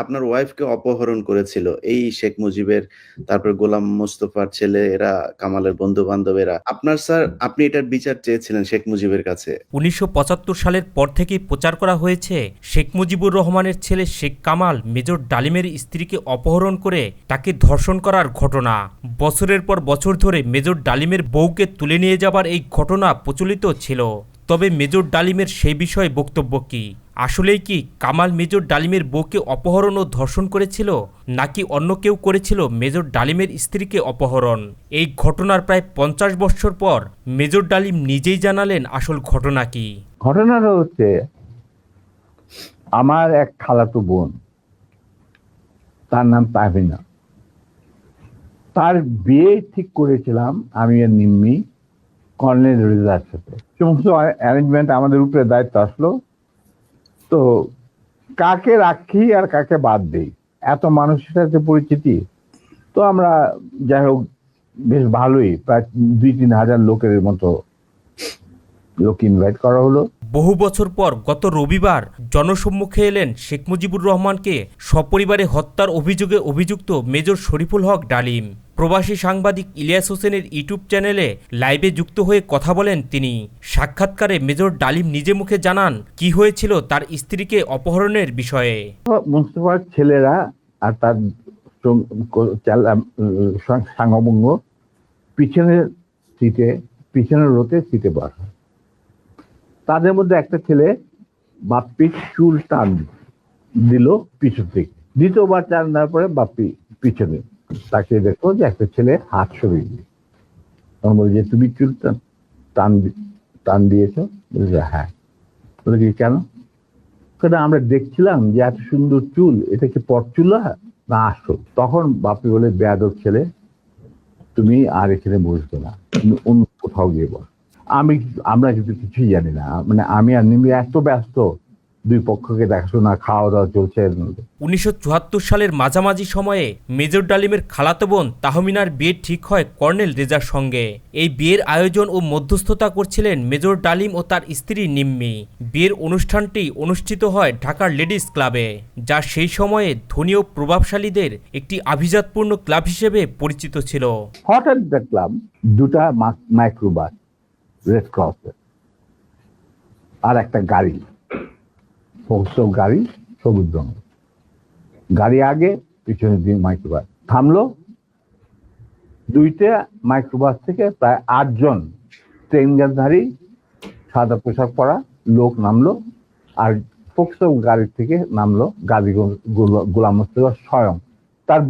আপনার ওয়াইফকে অপহরণ করেছিল। এই শেখ মুজিবের, তারপর গোলাম মোস্তফার ছেলে এরা, কামালের বন্ধু বান্ধবেরা আপনার স্যার আপনি এটার বিচার চেয়েছিলেন শেখ মুজিবের কাছে? উনিশশো পঁচাত্তর সালের পর থেকেই প্রচার করা হয়েছে, শেখ মুজিবুর রহমানের ছেলে শেখ কামাল, মেজর ডালিমের স্ত্রীকে অপহরণ করে তাকে ধর্ষণ করার ঘটনা। বছরের পর বছর ধরে মেজর ডালিমের বউকে তুলে নিয়ে যাবার এই ঘটনা প্রচলিত ছিল। তবে মেজর ডালিমের সেই বিষয়ে বক্তব্য কি? আসলেই কি কামাল মেজর ডালিমের বউকে অপহরণ ও ধর্ষণ করেছিল, নাকি অন্য কেউ করেছিল মেজর ডালিমের স্ত্রীকে অপহরণ? এই ঘটনার প্রায় পঞ্চাশ বছর পর মেজর ডালিম নিজেই জানালেন আসল ঘটনা কি। ঘটনাটা হচ্ছে, আমার এক খালাতো বোন, তার নাম তাহমিনা তার বিয়ে ঠিক করেছিলাম, আমি আর নিম্মি। কর্নেল রেজার সাথে সমস্ত অ্যারেঞ্জমেন্ট আমাদের উপরে দায়িত্ব আসলো। তো কাকে রাখি আর কাকে বাদ দিই? এত মানুষের সাথে পরিচিতি। তো আমরা যাই হোক, বেশ ভালোই। প্রায় দুই তিন হাজার লোকের মতো লোক ইনভাইট করা হলো। বহু বছর পর গত রবিবার জনসম্মুখে এলেন শেখ মুজিবুর রহমানকে সপরিবারে হত্যার অভিযোগে অভিযুক্ত মেজর শরীফুল হক ডালিম। প্রবাসী সাংবাদিক ইলিয়াস হোসেনের ইউটিউব চ্যানেলে লাইভে যুক্ত হয়ে কথা বলেন তিনি। সাক্ষাৎকারে মেজর ডালিম নিজে মুখে জানান, কি হয়েছিল তার স্ত্রীকে অপহরণের বিষয়ে। মুস্তফার ছেলেরা আর তার পিছনের সিটে, পিছনের রোতে সিটে বসা তাদের মধ্যে একটা ছেলে বাপ্পির চুল টান দিল পিছন থেকে দ্বিতীয়বার টান দেওয়ার পরে বাপ্পি পিছনে তাকে দেখো যে একটা ছেলে হাত সরিয়ে তখন বলে যে, তুমি চুল টান টান টান দিয়েছ? বলছে হ্যাঁ। বলে কি কেন? কেন? আমরা দেখছিলাম যে এত সুন্দর চুল, এটা কি পরচুলা না? আসল। তখন বাপি বলে, বেয়াদব ছেলে, তুমি আর এখানে বসবে না। তুমি অন্য কোথাও গিয়ে বস। আমি আমরা কিন্তু কিছুই জানি না। মানে আমি আর নিমি এত ব্যস্ত দুই পক্ষকে দেখাশোনা খাওয়া দাওয়া চলছে। উনিশশো সালের মাঝামাঝি সময়ে মেজর ডালিমের খালাতো বোন তাহমিনার বিয়ে ঠিক হয় কর্নেল রেজার সঙ্গে। এই বিয়ের আয়োজন ও মধ্যস্থতা করছিলেন মেজর ডালিম ও তার স্ত্রী নিম্মি। বিয়ের অনুষ্ঠানটি অনুষ্ঠিত হয় ঢাকার লেডিস ক্লাবে যা সেই সময়ে ধনী ও প্রভাবশালীদের একটি আভিজাতপূর্ণ ক্লাব হিসেবে পরিচিত ছিল। হঠাৎ দেখলাম দুটা মাইক্রোবাস। রেড ক্রসের আর একটা গাড়ি সব গাড়ি, সবুজ রঙের। গাড়ি আগে পিছনে দিয়ে মাইক্রোবাস থামলো। দুইটা মাইক্রোবাস থেকে প্রায় আটজন ট্রেন ট্রেনগারধারী সাদা পোশাক পরা লোক নামলো আর ফোকসো গাড়ি থেকে নামলো গাজী গোলাম স্বয়ং। তার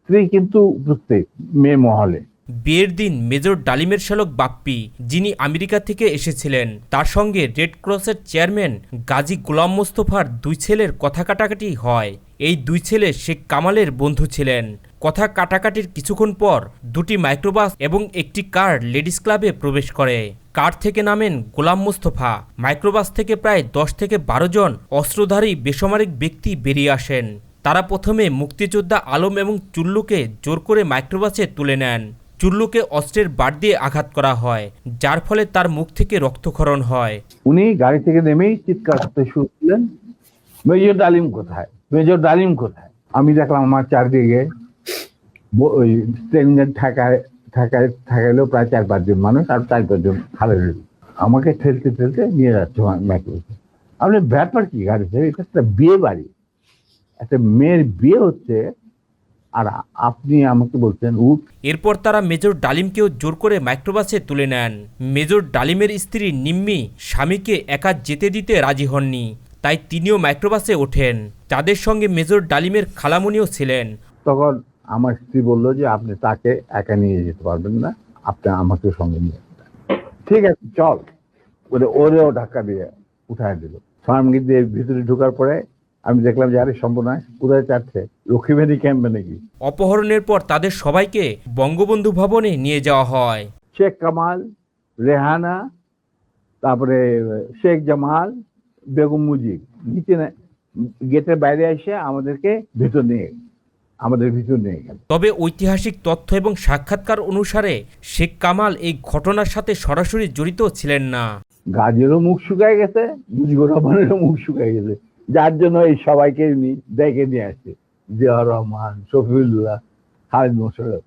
স্ত্রী কিন্তু উপস্থিত, মেয়ে মহলে। বিয়ের দিন মেজর ডালিমের শ্যালক বাপ্পি, যিনি আমেরিকা থেকে এসেছিলেন। তার সঙ্গে রেড ক্রসের চেয়ারম্যান গাজী গোলাম মোস্তফার দুই ছেলের কথা কাটাকাটি হয়। এই দুই ছেলে শেখ কামালের বন্ধু ছিলেন। কথা কাটাকাটির কিছুক্ষণ পর দুটি মাইক্রোবাস এবং একটি কার লেডিস ক্লাবে প্রবেশ করে। কার থেকে নামেন গোলাম মোস্তফা। মাইক্রোবাস থেকে প্রায় দশ থেকে বারো জন অস্ত্রধারী বেসামরিক ব্যক্তি বেরিয়ে আসেন। তারা প্রথমে মুক্তিযোদ্ধা আলম এবং চুল্লুকে জোর করে মাইক্রোবাসে তুলে নেন। চুল্লুকে অস্ত্রের বাট দিয়ে আঘাত করা হয়, যার ফলে তার মুখ থেকে রক্তক্ষরণ হয়। উনি গাড়ি থেকে নেমেই চিৎকার করতে শুরু করলেন, মেজর ডালিম কোথায়? মেজর ডালিম কোথায়? আমি দেখলাম আমার চারদিকে ওই ট্রেনের ঠেকায় ঠেকায় প্রায় চার পাঁচজন মানুষ আর চার পাঁচজন খালে আমাকে ঠেলতে ঠেলতে নিয়ে যাচ্ছে মাইক্রোবাসে আপনি ব্যাপার কি গাড়িতে এটা একটা বিয়ে বাড়ি। একটা মেয়ের বিয়ে হচ্ছে আর আপনি আমাকে বলছেন উঠ এরপর তারা মেজর ডালিমকেও জোর করে মাইক্রোবাসে তুলে নেন। মেজর ডালিমের স্ত্রী নিম্মি স্বামীকে একা যেতে দিতে রাজি হননি তাই তিনিও মাইক্রোবাসে ওঠেন। তাদের সঙ্গে মেজর ডালিমের খালামুনিও ছিলেন। তখন আমার স্ত্রী বলল যে আপনি তাকে একা নিয়ে যেতে পারবেন না আপনি আমাকে সঙ্গে নিয়ে ঠিক আছে চল। বলে ওরেও ধাক্কা দিয়ে উঠায় দিল। ফার্মগি দিয়ে ভিতরে ঢোকার পরে আমি দেখলাম যে আরে সম্ভব নয়। কোথায় চাচ্ছে লক্ষ্মীবাড়ি ক্যাম্পে নাকি? অপহরণের পর তাদের সবাইকে বঙ্গবন্ধু ভবনে নিয়ে যাওয়া হয়। শেখ কামাল রেহানা তারপরে শেখ জামাল বেগম মুজিব। নিচে গেটের বাইরে এসে আমাদেরকে ভিতর নিয়ে আমাদের ভিতর নিয়ে গেল। তবে ঐতিহাসিক তথ্য এবং সাক্ষাৎকার অনুসারে শেখ কামাল এই ঘটনার সাথে সরাসরি জড়িত ছিলেন না। গাজেরও মুখ শুকায় গেছে মুজিবুর রহমানেরও মুখ শুকায় গেছে। যার জন্য এই সবাইকে ডেকে নিয়ে আসছে। জিয়া রহমান শফিউল্লাহ খালিদ মোশারফ